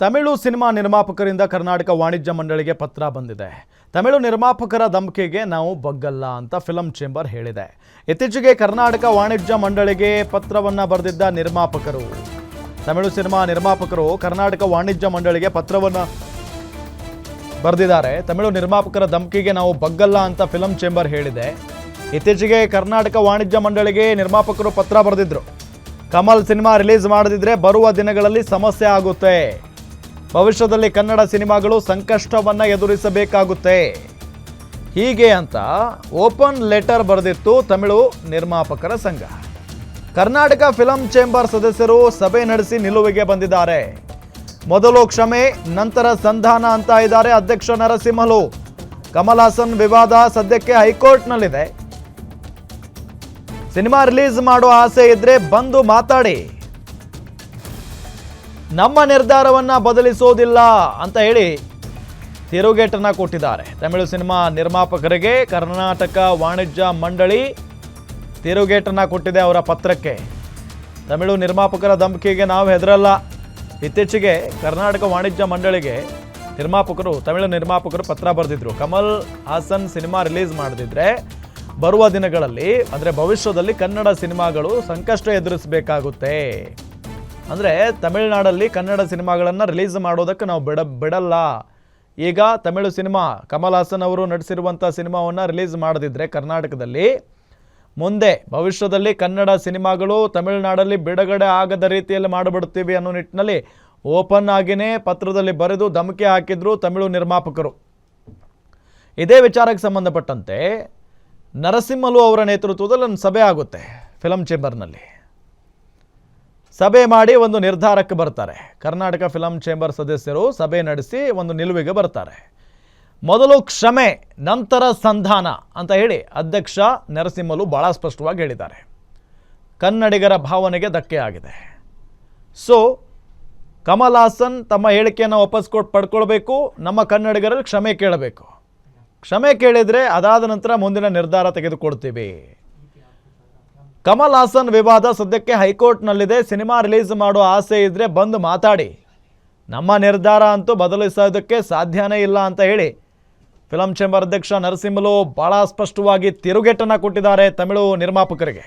Tamil cinema ನಿರ್ಮಾಪಕರಿಂದ Karnataka ವಾಣಿಜ್ಯ ಮಂಡಳಿಗೆ ಪತ್ರ ಬಂದಿದೆ. ತಮಿಳು ನಿರ್ಮಾಪಕರ ಧಮಕಿಗೆ ನಾವು ಬಗ್ಗಲ್ಲ ಅಂತ ಫಿಲಂ ಚೇಂಬರ್ ಹೇಳಿದೆ. ಇತ್ತೀಚೆಗೆ ಕರ್ನಾಟಕ ವಾಣಿಜ್ಯ ಮಂಡಳಿಗೆ ಪತ್ರವನ್ನು ಬರೆದಿದ್ದ ನಿರ್ಮಾಪಕರು. ತಮಿಳು ಸಿನಿಮಾ ನಿರ್ಮಾಪಕರು ಕರ್ನಾಟಕ ವಾಣಿಜ್ಯ ಮಂಡಳಿಗೆ ಪತ್ರವನ್ನು ಬರೆದಿದ್ದಾರೆ. ತಮಿಳು ನಿರ್ಮಾಪಕರ ಧಮಕಿಗೆ ನಾವು ಬಗ್ಗಲ್ಲ ಅಂತ ಫಿಲಂ ಚೇಂಬರ್ ಹೇಳಿದೆ. ಇತ್ತೀಚೆಗೆ ಕರ್ನಾಟಕ ವಾಣಿಜ್ಯ ಮಂಡಳಿಗೆ ನಿರ್ಮಾಪಕರು ಪತ್ರ ಬರೆದಿದ್ರು. ಕಮಲ್ ಸಿನಿಮಾ ರಿಲೀಸ್ ಮಾಡದಿದ್ರೆ ಬರುವ ದಿನಗಳಲ್ಲಿ ಸಮಸ್ಯೆ ಆಗುತ್ತೆ. ಭವಿಷ್ಯದಲ್ಲಿ ಕನ್ನಡ ಸಿನಿಮಾಗಳು ಸಂಕಷ್ಟವನ್ನು ಎದುರಿಸಬೇಕಾಗುತ್ತೆ. ಹೀಗೆ ಅಂತ ಓಪನ್ ಲೆಟರ್ ಬರೆದಿತ್ತು ತಮಿಳು ನಿರ್ಮಾಪಕರ ಸಂಘ. ಕರ್ನಾಟಕ ಫಿಲಂ ಚೇಂಬರ್ ಸದಸ್ಯರು ಸಭೆ ನಡೆಸಿ ನಿಲುವಿಗೆ ಬಂದಿದ್ದಾರೆ. ಮೊದಲು ಕ್ಷಮೆ, ನಂತರ ಸಂಧಾನ ಅಂತ ಇದ್ದಾರೆ ಅಧ್ಯಕ್ಷ ನರಸಿಂಹಲು. ಕಮಲ್ ಹಾಸನ್ ವಿವಾದ ಸದ್ಯಕ್ಕೆ ಹೈಕೋರ್ಟ್ನಲ್ಲಿದೆ. ಸಿನಿಮಾ ರಿಲೀಸ್ ಮಾಡೋ ಆಸೆ ಇದ್ರೆ ಬಂದು ಮಾತಾಡಿ. ನಮ್ಮ ನಿರ್ಧಾರವನ್ನ ಬದಲಿಸೋದಿಲ್ಲ ಅಂತ ಹೇಳಿ ತಿರುಗೇಟನ್ನು ಕೊಟ್ಟಿದ್ದಾರೆ. ತಮಿಳು ಸಿನಿಮಾ ನಿರ್ಮಾಪಕರಿಗೆ ಕರ್ನಾಟಕ ವಾಣಿಜ್ಯ ಮಂಡಳಿ ತಿರುಗೇಟನ್ನು ಕೊಟ್ಟಿದೆ ಅವರ ಪತ್ರಕ್ಕೆ. ತಮಿಳು ನಿರ್ಮಾಪಕರ ಧಮಕಿಗೆ ನಾವು ಹೆದರಲ್ಲ. ಇತ್ತೀಚೆಗೆ ಕರ್ನಾಟಕ ವಾಣಿಜ್ಯ ಮಂಡಳಿಗೆ ನಿರ್ಮಾಪಕರು, ತಮಿಳು ನಿರ್ಮಾಪಕರು ಪತ್ರ ಬರೆದಿದ್ರು. ಕಮಲ್ ಹಾಸನ್ ಸಿನಿಮಾ ರಿಲೀಸ್ ಮಾಡದಿದ್ರೆ ಬರುವ ದಿನಗಳಲ್ಲಿ, ಅಂದರೆ ಭವಿಷ್ಯದಲ್ಲಿ ಕನ್ನಡ ಸಿನಿಮಾಗಳು ಸಂಕಷ್ಟ ಎದುರಿಸಬೇಕಾಗುತ್ತೆ. ಅಂದರೆ ತಮಿಳುನಾಡಲ್ಲಿ ಕನ್ನಡ ಸಿನಿಮಾಗಳನ್ನು ರಿಲೀಸ್ ಮಾಡೋದಕ್ಕೆ ನಾವು ಬಿಡ ಬಿಡಲ್ಲ. ಈಗ ತಮಿಳು ಸಿನಿಮಾ ಕಮಲ್ ಹಾಸನ್ ಅವರು ನಟಿಸಿರುವಂಥ ಸಿನಿಮಾವನ್ನು ರಿಲೀಸ್ ಮಾಡದಿದ್ದರೆ ಕರ್ನಾಟಕದಲ್ಲಿ, ಮುಂದೆ ಭವಿಷ್ಯದಲ್ಲಿ ಕನ್ನಡ ಸಿನಿಮಾಗಳು ತಮಿಳುನಾಡಲ್ಲಿ ಬಿಡುಗಡೆ ಆಗದ ರೀತಿಯಲ್ಲಿ ಮಾಡಿಬಿಡ್ತೀವಿ ಅನ್ನೋ ನಿಟ್ಟಿನಲ್ಲಿ ಓಪನ್ ಆಗಿನೇ ಪತ್ರದಲ್ಲಿ ಬರೆದು ಧಮಕಿ ಹಾಕಿದ್ರು ತಮಿಳು ನಿರ್ಮಾಪಕರು. ಇದೇ ವಿಚಾರಕ್ಕೆ ಸಂಬಂಧಪಟ್ಟಂತೆ ನರಸಿಂಹಲು ಅವರ ನೇತೃತ್ವದಲ್ಲಿ ಒಂದು ಸಭೆ ಆಗುತ್ತೆ ಫಿಲಮ್ ಚೇಂಬರ್ನಲ್ಲಿ. ಸಭೆ ಮಾಡಿ ಒಂದು ನಿರ್ಧಾರಕ್ಕೆ ಬರ್ತಾರೆ. ಕರ್ನಾಟಕ ಫಿಲಂ ಚೇಂಬರ್ ಸದಸ್ಯರು ಸಭೆ ನಡೆಸಿ ಒಂದು ನಿಲುವಿಗೆ ಬರ್ತಾರೆ. ಮೊದಲು ಕ್ಷಮೆ, ನಂತರ ಸಂಧಾನ ಅಂತ ಹೇಳಿ ಅಧ್ಯಕ್ಷ ನರಸಿಂಹಲು ಭಾಳ ಸ್ಪಷ್ಟವಾಗಿ ಹೇಳಿದ್ದಾರೆ. ಕನ್ನಡಿಗರ ಭಾವನೆಗೆ ಧಕ್ಕೆ ಆಗಿದೆ. ಸೊ ಕಮಲ್ ಹಾಸನ್ ತಮ್ಮ ಹೇಳಿಕೆಯನ್ನು ವಾಪಸ್ ಕೊಟ್ಟು ಪಡ್ಕೊಳ್ಬೇಕು, ನಮ್ಮ ಕನ್ನಡಿಗರಲ್ಲಿ ಕ್ಷಮೆ ಕೇಳಬೇಕು. ಕ್ಷಮೆ ಕೇಳಿದರೆ ಅದಾದ ನಂತರ ಮುಂದಿನ ನಿರ್ಧಾರ ತೆಗೆದುಕೊಳ್ತೀವಿ ಕಮಲ್ ಹಾಸನ್ ವಿವಾದ ಸದ್ಯಕ್ಕೆ ಹೈಕೋರ್ಟ್ನಲ್ಲಿದೆ. ಸಿನಿಮಾ ರಿಲೀಸ್ ಮಾಡೋ ಆಸೆ ಇದ್ದರೆ ಬಂದು ಮಾತಾಡಿ. ನಮ್ಮ ನಿರ್ಧಾರ ಅಂತೂ ಬದಲಿಸೋದಕ್ಕೆ ಸಾಧ್ಯನೇ ಇಲ್ಲ ಅಂತ ಹೇಳಿ. ಫಿಲಂ ಚೇಂಬರ್ ಅಧ್ಯಕ್ಷ ನರಸಿಂಹಲು ಭಾಳ ಸ್ಪಷ್ಟವಾಗಿ ತಿರುಗೇಟನ್ನು ಕೊಟ್ಟಿದ್ದಾರೆ ತಮಿಳು ನಿರ್ಮಾಪಕರಿಗೆ.